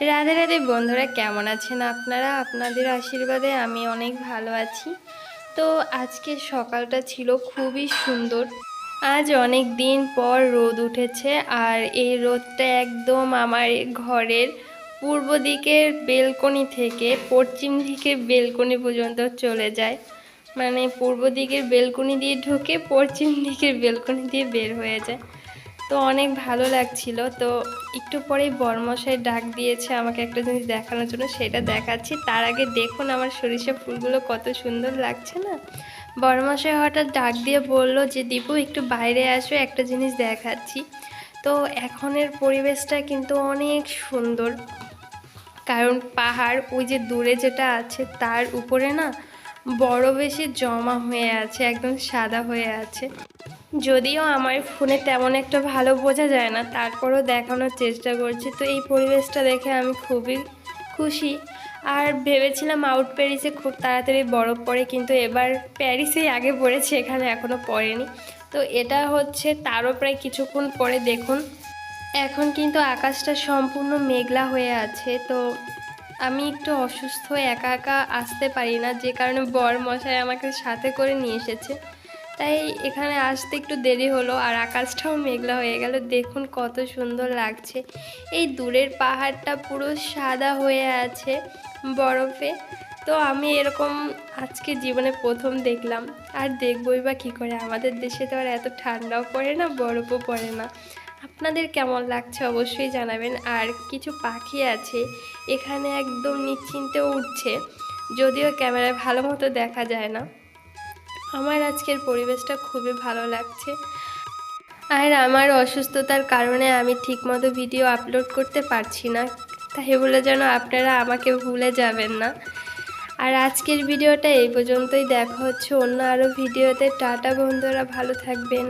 রাধে রাধে বন্ধুরা, কেমন আছেন আপনারা? আপনাদের আশীর্বাদে আমি অনেক ভালো আছি। তো আজকে সকালটা ছিল খুবই সুন্দর। আজ অনেক দিন পর রোদ উঠেছে আর এই রোদটা একদম আমার ঘরের পূর্ব দিকের বেলকনি থেকে পশ্চিম দিকের বেলকনি পর্যন্ত চলে যায়। মানে পূর্ব দিকের বেলকনি দিয়ে ঢুকে পশ্চিম দিকের বেলকনি দিয়ে বের হয়ে যায়। তো অনেক ভালো লাগছিল। তো একটু পরেই বরমশাই ডাক দিয়েছে আমাকে একটা জিনিস দেখানোর জন্য, সেটা দেখাচ্ছি। তার আগে দেখুন আমার সরিষা ফুলগুলো কত সুন্দর লাগছে না। বরমশাই হঠাৎ ডাক দিয়ে বলল যে, দীপু, একটু বাইরে আসো, একটা জিনিস দেখাচ্ছি। তো এখনের পরিবেশটা কিন্তু অনেক সুন্দর। কারণ পাহাড় ওই যে দূরে যেটা আছে, তার উপরে না বড় বেশি জমা হয়ে আছে, একদম সাদা হয়ে আছে। যদিও আমার ফোনে তেমন একটা ভালো বোঝা যায় না, তারপরও দেখানোর চেষ্টা করছি। তো এই পরিবেশটা দেখে আমি খুবই খুশি। আর ভেবেছিলাম আউট প্যারিসে খুব তাড়াতাড়ি বরফ পড়ে, কিন্তু এবার প্যারিসেই আগে পড়েছে, এখানে এখনও পড়েনি। তো এটা হচ্ছে তারও প্রায় কিছুক্ষণ পরে দেখুন। এখন কিন্তু আকাশটা সম্পূর্ণ মেঘলা হয়ে আছে, তো আমি একটু অসুস্থ, একা একা আসতে পারি না, যে কারণে বর মশাই আমাকে সাথে করে নিয়ে এসেছে। তাই এখানে আসতে একটু দেরি হলো আর আকাশটাও মেঘলা হয়ে গেল, দেখুন কত সুন্দর লাগছে। এই দূরের পাহাড়টা পুরো সাদা হয়ে আছে বরফে, তো আমি এরকম আজকে জীবনে প্রথম দেখলাম। আর দেখবই বা কী করে, আমাদের দেশে তো আর এত ঠান্ডাও পড়ে না, বরফও পড়ে না। আপনাদের কেমন লাগছে অবশ্যই জানাবেন। আর কিছু পাখি আছে, এখানে একদম নিশ্চিন্তে উঠছে, যদিও ক্যামেরায় ভালো মতো দেখা যায় না। আমার আজকের পরিবেশটা খুবই ভালো লাগছে। আর আমার অসুস্থতার কারণে আমি ঠিকমতো ভিডিও আপলোড করতে পারছি না, তাই বলে যেন আপনারা আমাকে ভুলে যাবেন না। আর আজকের ভিডিওটা এই পর্যন্তই, দেখা হচ্ছে অন্য আরও ভিডিওতে। টাটা বন্ধুরা, ভালো থাকবেন।